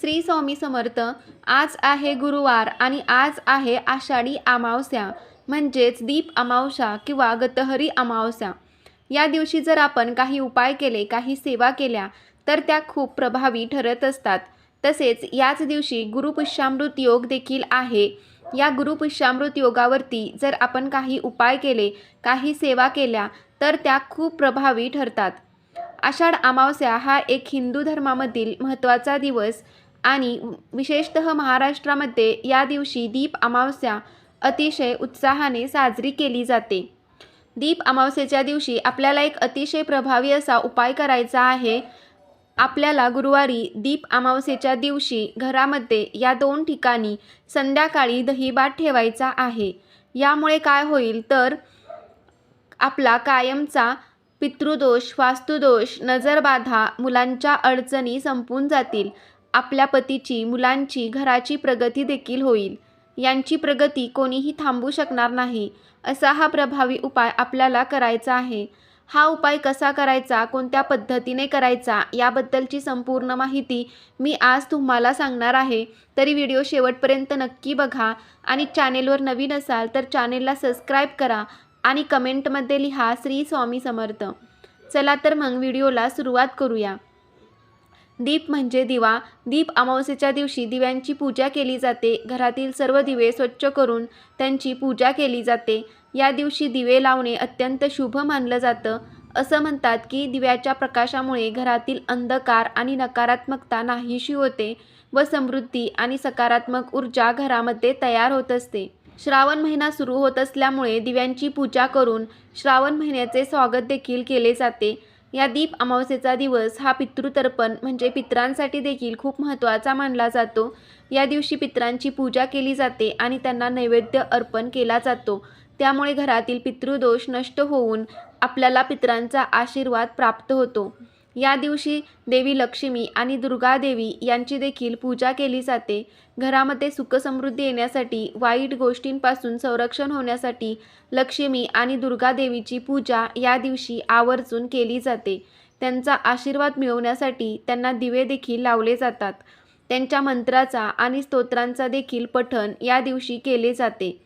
श्री स्वामी समर्थ आज आहे गुरुवार आणि आज आहे आषाढी अमावस्या म्हणजेच दीप अमावस्या किंवा गतहरी अमावस्या. या दिवशी जर आपण काही उपाय केले काही सेवा केल्या तर त्या खूप प्रभावी ठरत असतात. तसेच याच दिवशी गुरुपुष्यामृत योग देखील आहे. या गुरुपुष्यामृत योगावरती जर आपण काही उपाय केले काही सेवा केल्या तर त्या खूप प्रभावी ठरतात. आषाढ अमावस्या हा एक हिंदू धर्मामधील महत्त्वाचा दिवस. आणि विशेषतः महाराष्ट्रामध्ये या दिवशी दीप अमावस्या अतिशय उत्साहाने साजरी केली जाते. दीप अमावस्येच्या दिवशी आपल्याला एक अतिशय प्रभावी असा उपाय करायचा आहे. आपल्याला गुरुवारी दीप अमावस्येच्या दिवशी घरामध्ये या दोन ठिकाणी संध्याकाळी दहीभात ठेवायचा आहे. यामुळे काय होईल तर आपला कायमचा पितृदोष वास्तुदोष नजरबाधा मुलांच्या अडचणी संपून जातील. आपल्या पतीची मुलांची घराची प्रगती देखील होईल. यांची प्रगती कोणीही थांबू शकणार नाही असा हा प्रभावी उपाय आपल्याला करायचा आहे. हा उपाय कसा करायचा कोणत्या पद्धतीने करायचा याबद्दलची संपूर्ण माहिती मी आज तुम्हाला सांगणार आहे. तरी व्हिडिओ शेवटपर्यंत नक्की बघा आणि चॅनेलवर नवीन असाल तर चॅनेलला सबस्क्राईब करा आणि कमेंटमध्ये लिहा श्री स्वामी समर्थ. चला तर मग व्हिडिओला सुरुवात करूया. दीप म्हणजे दिवा. दीप अमावस्येच्या दिवशी दिव्यांची पूजा केली जाते. घरातील सर्व दिवे स्वच्छ करून त्यांची पूजा केली जाते. या दिवशी दिवे लावणे अत्यंत शुभ मानलं जातं. असं म्हणतात की दिव्याच्या प्रकाशामुळे घरातील अंधकार आणि नकारात्मकता नाहीशी होते व समृद्धी आणि सकारात्मक ऊर्जा घरामध्ये तयार होत असते. श्रावण महिना सुरू होत असल्यामुळे दिव्यांची पूजा करून श्रावण महिन्याचे स्वागत देखील केले जाते. या दीप अमावस्येचा दिवस हा पितृतर्पण म्हणजे पितरांसाठी देखील खूप महत्त्वाचा मानला जातो. या दिवशी पितरांची पूजा केली जाते आणि त्यांना नैवेद्य अर्पण केला जातो. त्यामुळे घरातील पितृदोष नष्ट होऊन आपल्याला पितरांचा आशीर्वाद प्राप्त होतो. या दिवशी देवी लक्ष्मी आणि दुर्गादेवी यांची देखील पूजा केली जाते. घरामध्ये सुखसमृद्धी येण्यासाठी वाईट गोष्टींपासून संरक्षण होण्यासाठी लक्ष्मी आणि दुर्गादेवीची पूजा या दिवशी आवर्जून केली जाते. त्यांचा आशीर्वाद मिळवण्यासाठी त्यांना दिवे देखील लावले जातात. त्यांच्या मंत्राचा आणि स्तोत्रांचा देखील पठण या दिवशी केले जाते.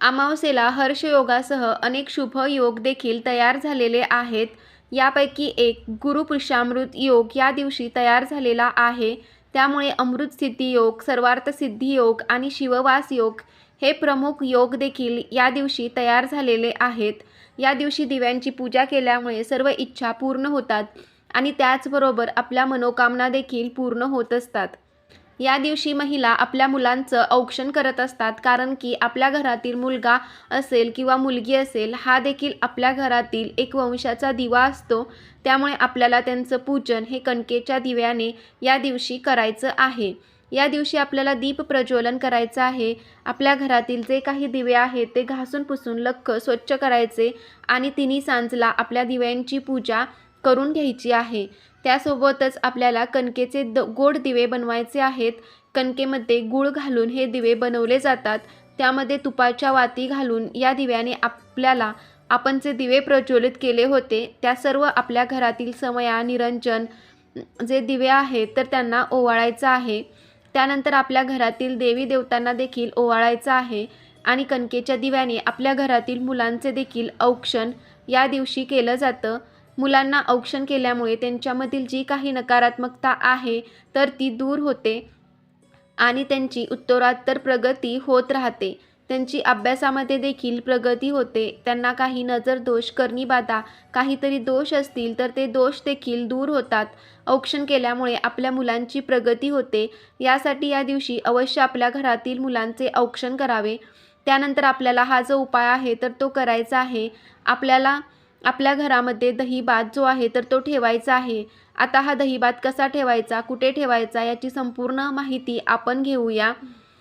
अमावस्येला हर्षयोगासह अनेक शुभ योग देखील तयार झालेले आहेत. यापैकी एक गुरुपुरुषामृत योग या दिवशी तयार झालेला आहे. त्यामुळे अमृत सिद्धी योग सर्वार्थ सिद्धी योग आणि शिववास योग हे प्रमुख योग देखील या दिवशी तयार झालेले आहेत. या दिवशी दिव्यांची पूजा केल्यामुळे सर्व इच्छा पूर्ण होतात आणि त्याचबरोबर आपल्या मनोकामना देखील पूर्ण होत असतात. या दिवशी महिला आपल्या मुलांचं औक्षण करत असतात कारण की आपल्या घरातील मुलगा असेल किंवा मुलगी असेल हा देखील आपल्या घरातील एक वंशाचा दिवा असतो. त्यामुळे आपल्याला त्यांचं पूजन हे कणकेच्या दिव्याने या दिवशी करायचं आहे. या दिवशी आपल्याला दीप प्रज्वलन करायचं आहे. आपल्या घरातील जे काही दिवे आहेत ते घासून पुसून लख्ख स्वच्छ करायचे आणि तिन्ही सांजला आपल्या दिव्यांची पूजा करून घ्यायची आहे. त्यासोबतच आपल्याला कणकेचे द गोड दिवे बनवायचे आहेत. कणकेमध्ये गूळ घालून हे दिवे बनवले जातात. त्यामध्ये तुपाच्या वाती घालून या दिव्याने आपल्याला आपण जे दिवे प्रज्वलित केले होते त्या सर्व आपल्या घरातील समया निरंजन जे दिवे आहेत तर त्यांना ओवाळायचं आहे. त्यानंतर आपल्या घरातील देवी देवतांना देखील ओवाळायचं आहे आणि कणकेच्या दिव्याने आपल्या घरातील मुलांचे देखील औक्षण या दिवशी केलं जातं. मुलांना औक्षण केल्यामुळे त्यांच्यामधील जी काही नकारात्मकता आहे तर ती दूर होते आणि त्यांची उत्तरोत्तर प्रगती होत राहते. त्यांची अभ्यासामध्ये देखील प्रगती होते. त्यांना काही नजर दोष करणीबाधा काहीतरी दोष असतील तर ते दोष देखील दूर होतात. औक्षण केल्यामुळे आपल्या मुलांची प्रगती होते. यासाठी या दिवशी अवश्य आपल्या घरातील मुलांचे औक्षण करावे. त्यानंतर आपल्याला हा जो उपाय आहे तर तो करायचा आहे. आपल्याला आपल्या घरामध्ये दहीभात जो आहे तर तो ठेवायचा आहे. आता हा दहीभात कसा ठेवायचा कुठे ठेवायचा याची संपूर्ण माहिती आपण घेऊया.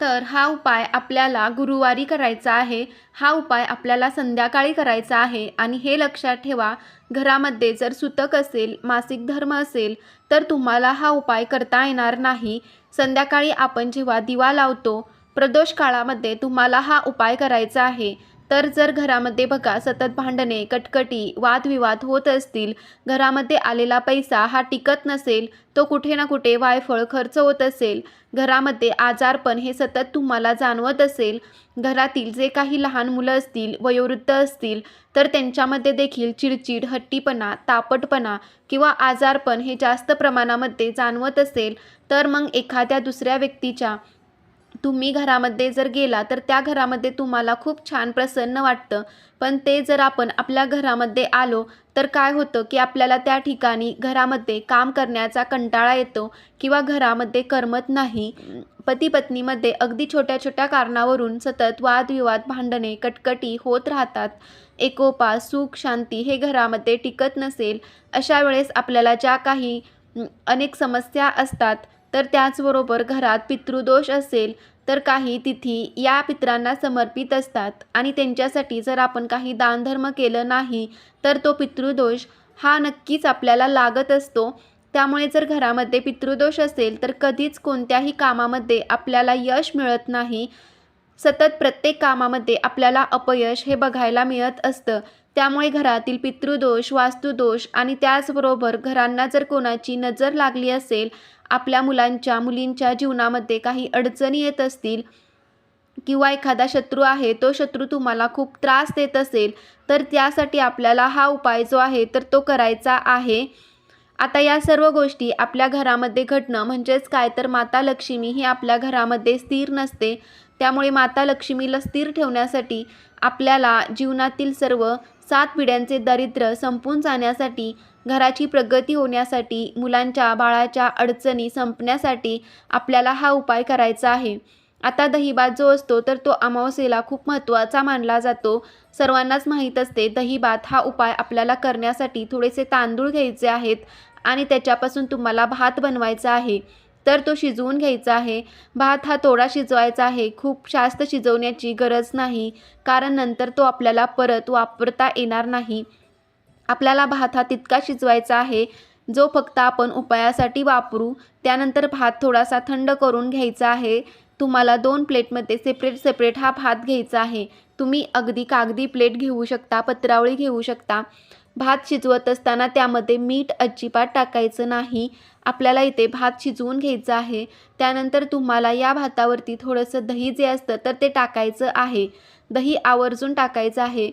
तर हा उपाय आपल्याला गुरुवारी करायचा आहे. हा उपाय आपल्याला संध्याकाळी करायचा आहे. आणि हे लक्षात ठेवा घरामध्ये जर सुतक असेल मासिक धर्म असेल तर तुम्हाला हा उपाय करता येणार नाही. संध्याकाळी आपण जेव्हा दिवा लावतो प्रदोष काळामध्ये तुम्हाला हा उपाय करायचा आहे. तर जर घरामध्ये बघा सतत भांडणे कटकटी वादविवाद होत असतील घरामध्ये आलेला पैसा हा टिकत नसेल तो कुठे ना कुठे वायफळ खर्च होत असेल. घरामध्ये आजारपण हे सतत तुम्हाला जाणवत असेल. घरातील जे काही लहान मुलं असतील वयोवृद्ध असतील तर त्यांच्यामध्ये देखील चिडचिड हट्टीपणा तापटपणा किंवा आजारपण हे जास्त प्रमाणामध्ये जाणवत असेल. तर मग एखाद्या दुसऱ्या व्यक्तीच्या तुम्ही घरामध्ये जर गेला तर त्या घरामध्ये तुम्हाला खूप छान प्रसन्न वाटतं. पण ते जर आपण आपल्या घरामध्ये आलो तर काय होतं की आपल्याला त्या ठिकाणी घरामध्ये काम करण्याचा कंटाळा येतो किंवा घरामध्ये करमत नाही. पती पत्नीमध्ये अगदी छोट्या छोट्या कारणावरून सतत वादविवाद भांडणे कटकटी होत राहतात. एकोपा सुख शांती हे घरामध्ये टिकत नसेल अशा वेळेस आपल्याला ज्या काही अनेक समस्या असतात तर त्याचबरोबर घरात पितृदोष असेल तर काही तिथी या पितरांना समर्पित असतात. आणि त्यांच्यासाठी जर आपण काही दानधर्म केलं नाही तर तो पितृदोष हा नक्कीच आपल्याला लागत असतो. त्यामुळे जर घरामध्ये पितृदोष असेल तर कधीच कोणत्याही कामामध्ये आपल्याला यश मिळत नाही. सतत प्रत्येक कामामध्ये आपल्याला अपयश हे बघायला मिळत असतं. त्यामुळे घरातील पितृदोष वास्तुदोष आणि त्याचबरोबर घरांना जर कोणाची नजर लागली असेल आपल्या मुलांच्या मुलींच्या जीवनामध्ये काही अडचणी येत असतील किंवा एखादा शत्रू आहे तो शत्रू तुम्हाला खूप त्रास देत असेल तर त्यासाठी आपल्याला हा उपाय जो आहे तर तो करायचा आहे. आता या सर्व गोष्टी आपल्या घरामध्ये घडणं म्हणजेच काय? तर माता लक्ष्मी ही आपल्या घरामध्ये स्थिर नसते. त्यामुळे माता लक्ष्मीला स्थिर ठेवण्यासाठी आपल्याला जीवनातील सर्व सात पिढ्यांचे दारिद्र्य संपून जाण्यासाठी घराची प्रगती होण्यासाठी मुलांच्या बाळाच्या अडचणी संपण्यासाठी आपल्याला हा उपाय करायचा आहे. आता दहीभात जो असतो तर तो अमावस्येला खूप महत्त्वाचा मानला जातो. सर्वांनाच माहीत असते दहीभात हा उपाय आपल्याला करण्यासाठी थोडेसे तांदूळ घ्यायचे आहेत आणि त्याच्यापासून तुम्हाला भात बनवायचा आहे. तर तो शिजवून घ्यायचा आहे. भात हा थोडा शिजवायचा आहे. खूप जास्त शिजवण्याची गरज नाही कारण नंतर तो आपल्याला परत वापरता येणार नाही. आपल्याला भात हा तितका शिजवायचा आहे जो फक्त आपण उपायासाठी वापरू. त्यानंतर भात थोडासा थंड करून घ्यायचा आहे. तुम्हाला दोन प्लेटमध्ये सेपरेट सेपरेट हा भात घ्यायचा आहे. तुम्ही अगदी कागदी प्लेट घेऊ शकता पत्रावळी घेऊ शकता. भात शिजवत असताना त्यामध्ये मीठ अजिबात टाकायचं नाही. आपल्याला इथे भात शिजवून घ्यायचं आहे. त्यानंतर तुम्हाला या भातावरती थोडंसं दही जे असतं तर ते टाकायचं आहे. दही आवर्जून टाकायचं आहे.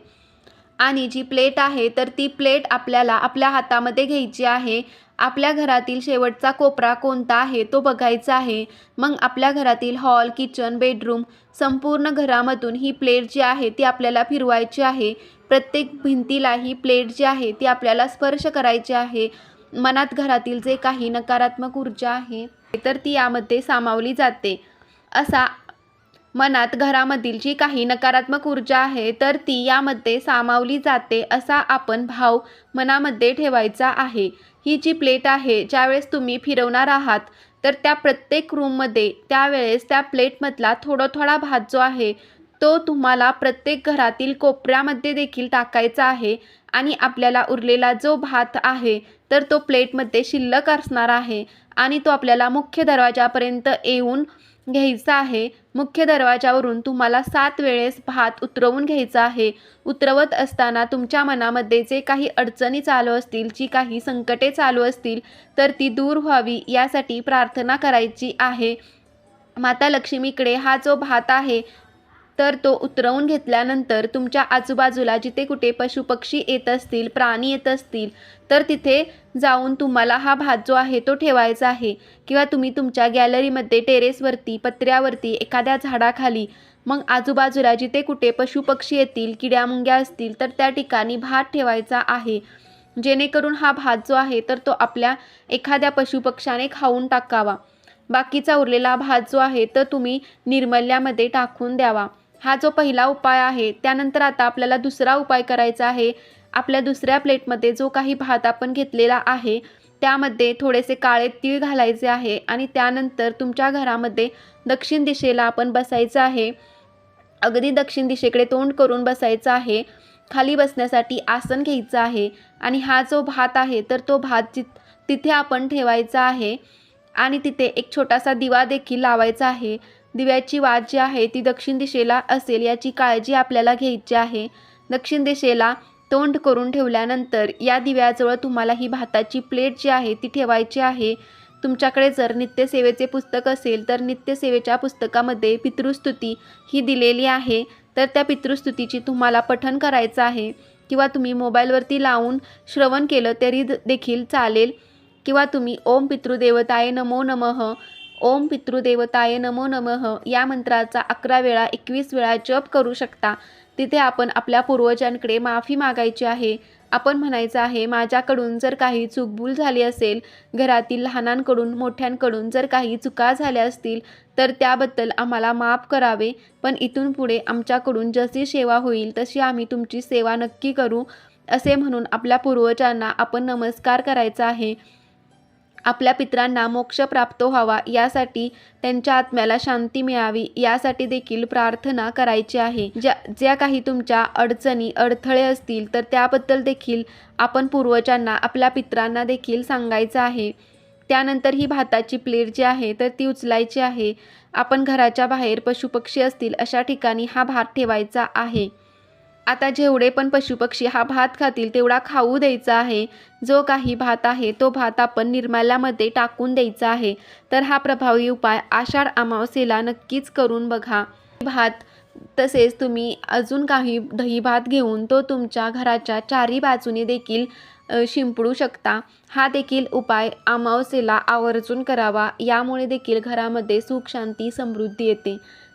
आणि जी प्लेट आहे तर ती प्लेट आपल्याला आपल्या हातामध्ये घ्यायची आहे. आपल्या घरातील शेवटचा कोपरा कोणता आहे तो बघायचा आहे. मग आपल्या घरातील हॉल किचन बेडरूम संपूर्ण घरामधून ही प्लेट जी आहे ती आपल्याला फिरवायची आहे. प्रत्येक भिंतीला ही प्लेट जी आहे ती आपल्याला स्पर्श करायची आहे. मनात घरातील जे काही नकारात्मक ऊर्जा आहे तर ती यामध्ये सामावली जाते. असा मनात घरामधील जी काही नकारात्मक ऊर्जा आहे तर ती यामध्ये सामावली जाते असा आपण भाव मनामध्ये ठेवायचा आहे. ही जी प्लेट आहे ज्यावेळेस तुम्ही फिरवणार आहात तर त्या प्रत्येक रूममध्ये त्यावेळेस त्या प्लेटमधला थोडा थोडा भात जो आहे तो तुम्हाला प्रत्येक घरातील कोपऱ्यामध्ये देखील टाकायचा आहे आणि आपल्याला उरलेला जो भात आहे तर तो प्लेटमध्ये शिल्लक असणार आहे आणि तो आपल्याला मुख्य दरवाजापर्यंत येऊन घ्यायचा आहे. मुख्य दरवाजावरून तुम्हाला सात वेळेस भात उतरवून घ्यायचा आहे. उतरवत असताना तुमच्या मनामध्ये जे काही अडचणी चालू असतील जी काही संकटे चालू असतील तर ती दूर व्हावी यासाठी प्रार्थना करायची आहे. माता लक्ष्मीकडे हा जो भात आहे तर तो उतरवून घेतल्यानंतर तुमच्या आजूबाजूला जिथे कुठे पशुपक्षी येत असतील प्राणी येत असतील तर तिथे जाऊन तुम्हाला हा भात जो आहे तो ठेवायचा आहे. किंवा तुम्ही तुमच्या गॅलरीमध्ये टेरेसवरती पत्र्यावरती एखाद्या झाडाखाली मग आजूबाजूला जिथे कुठे पशुपक्षी येतील किड्यामुंग्या असतील तर त्या ठिकाणी भात ठेवायचा आहे. जेणेकरून हा भात जो आहे तर तो आपल्या एखाद्या पशुपक्षाने खाऊन टाकावा. बाकीचा उरलेला भात जो आहे तर तुम्ही निर्मल्यामध्ये टाकून द्यावा. हा जो पहिला उपाय आहे त्यानंतर आता आपल्याला दुसरा उपाय करायचा आहे. आपल्या दुसऱ्या प्लेटमध्ये जो काही भात आपण घेतलेला आहे त्यामध्ये थोडेसे काळे तीळ घालायचे आहे आणि त्यानंतर तुमच्या घरामध्ये दक्षिण दिशेला आपण बसायचं आहे. अगदी दक्षिण दिशेकडे तोंड करून बसायचं आहे. खाली बसण्यासाठी आसन घ्यायचं आहे आणि हा जो भात आहे तर तो भात जित तिथे आपण ठेवायचा आहे. आणि तिथे एक छोटासा दिवा देखील लावायचा आहे. दिव्याची वात जी आहे ती दक्षिण दिशेला असेल याची काळजी आपल्याला घ्यायची आहे. दक्षिण दिशेला तोंड करून ठेवल्यानंतर या दिव्याजवळ तुम्हाला ही भाताची प्लेट जी आहे ती ठेवायची आहे. तुमच्याकडे जर नित्यसेवेचे पुस्तक असेल तर नित्यसेवेच्या पुस्तकामध्ये पितृस्तुती ही दिलेली आहे. तर त्या पितृस्तुतीची तुम्हाला पठण करायचं आहे. किंवा तुम्ही मोबाईलवरती लावून श्रवण केलं तरी देखील चालेल. किंवा तुम्ही ओम पितृदेवताय नमो नमः ओम पितृदेवताय नमो नमः. या मंत्राचा अकरा वेळा एकवीस वेळा जप करू शकता. तिथे आपण आपल्या पूर्वजांकडे माफी मागायची आहे. आपण म्हणायचं आहे माझ्याकडून जर काही चूकभूल झाली असेल घरातील लहानांकडून मोठ्यांकडून जर काही चुका झाल्या असतील तर त्याबद्दल आम्हाला माफ करावे. पण इथून पुढे आमच्याकडून जशी सेवा होईल तशी आम्ही तुमची सेवा नक्की करू असे म्हणून आपल्या पूर्वजांना आपण नमस्कार करायचा आहे. आपल्या पित्रांना मोक्ष प्राप्त व्हावा यासाठी त्यांच्या आत्म्याला शांती मिळावी यासाठी देखील प्रार्थना करायची आहे. ज्या ज्या काही तुमच्या अडचणी अडथळे असतील तर त्याबद्दल देखील आपण पूर्वजांना आपल्या पित्रांना देखील सांगायचं आहे. त्यानंतर ही भाताची प्लेट जी आहे तर ती उचलायची आहे. आपण घराच्या बाहेर पशुपक्षी असतील अशा ठिकाणी हा भात ठेवायचा आहे. आता जेवढे पण पशुपक्षी हा भात खातील तेवढा खाऊ द्यायचा आहे. जो काही भात आहे तो भात आपण निर्माल्यामध्ये टाकून द्यायचा आहे. तर हा प्रभावी उपाय आषाढ अमावस्येला नक्कीच करून बघा. भात तसेच तुम्ही अजून काही दही भात घेऊन तो तुमच्या घराच्या चारी बाजूने देखील शिंपडू शकता. हा देखील उपाय अमावस्येला आवर्जून करावा. यामुळे देखील घरामध्ये सुख शांती समृद्धी येते.